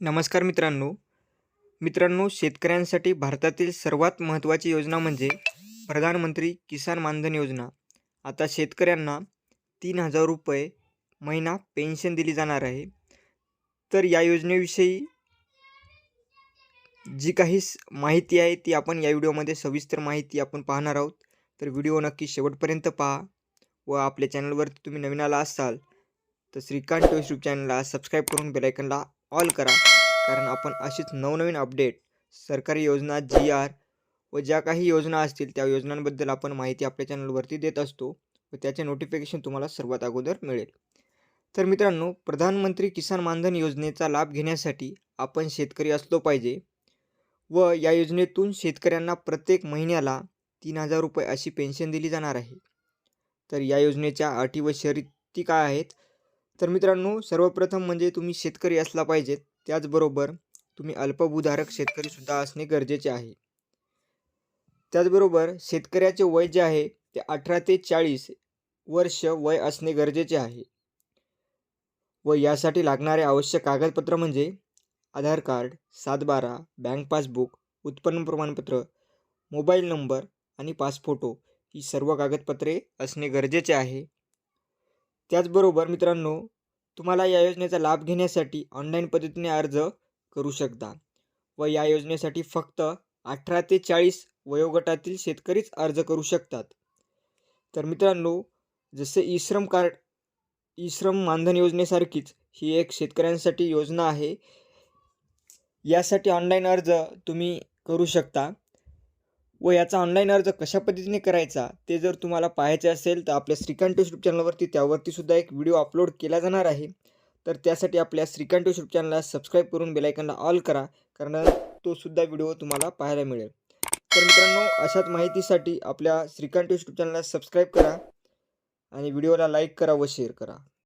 नमस्कार मित्रांनो. मित्रांनो शेतकऱ्यांसाठी भारतातील सर्वात महत्त्वाची योजना म्हणजे प्रधानमंत्री किसान मानधन योजना. आता शेतकऱ्यांना तीन हजार रुपये महिना पेन्शन दिली जाणार आहे. तर या योजनेविषयी जी काही माहिती आहे ती आपण या व्हिडिओमध्ये सविस्तर माहिती आपण पाहणार आहोत. तर व्हिडिओ नक्की शेवटपर्यंत पहा व आपल्या चॅनलवरती तुम्ही नवीन आला असाल तर श्रीकांत यूट्यूब चॅनलला सबस्क्राईब करून बेलायकनला ऑल करा. कारण आपण अशीच नवनवीन अपडेट सरकारी योजना जी आर व ज्या काही योजना असतील त्या योजनांबद्दल आपण माहिती आपल्या चॅनलवरती देत असतो व त्याचे नोटिफिकेशन तुम्हाला सर्वात अगोदर मिळेल. तर मित्रांनो प्रधानमंत्री किसान मानधन योजनेचा लाभ घेण्यासाठी आपण शेतकरी असलो पाहिजे व या योजनेतून शेतकऱ्यांना प्रत्येक महिन्याला तीन हजार रुपये अशी पेन्शन दिली जाणार आहे. तर या योजनेच्या अटी व शर्ती काय आहेत? तर मित्रांनो सर्वप्रथम म्हणजे तुम्ही शेतकरी असला पाहिजेत त्याचबरोबर तुम्ही अल्पभूधारक शेतकरीसुद्धा असणे गरजेचे आहे. त्याचबरोबर शेतकऱ्याचे वय जे आहे ते अठरा ते चाळीस वर्ष वय असणे गरजेचे आहे. व यासाठी लागणारे आवश्यक कागदपत्र म्हणजे आधार कार्ड सातबारा बँक पासबुक उत्पन्न प्रमाणपत्र मोबाईल नंबर आणि पासफोटो ही सर्व कागदपत्रे असणे गरजेचे आहे. त्याचबरोबर मित्रांनो तुम्हाला या योजनेचा लाभ घेण्यासाठी ऑनलाईन पद्धतीने अर्ज करू शकता व या योजनेसाठी फक्त अठरा ते चाळीस वयोगटातील शेतकरीच अर्ज करू शकतात. तर मित्रांनो जसे ई श्रम कार्ड ई श्रम मानधन योजनेसारखीच ही एक शेतकऱ्यांसाठी योजना आहे. यासाठी ऑनलाईन अर्ज तुम्ही करू शकता. व याचा ऑनलाईन अर्ज कशा पद्धतीने करायचा ते जर तुम्हाला पाहायचे असेल तर आपल्या श्रीकांत यूट्यूब चॅनलवरती त्यावरती सुद्धा एक व्हिडिओ अपलोड केला जाणार आहे. तर त्यासाठी आपल्या श्रीकांत यूट्यूब चॅनलला सबस्क्राईब करून बेलायकनला ऑल करा कारण तो सुद्धा व्हिडिओ तुम्हाला पाहायला मिळेल. तर मित्रांनो अशाच माहितीसाठी आपल्या श्रीकांत यूट्यूब चॅनलला सबस्क्राईब करा आणि व्हिडिओला लाईक करा व शेअर करा.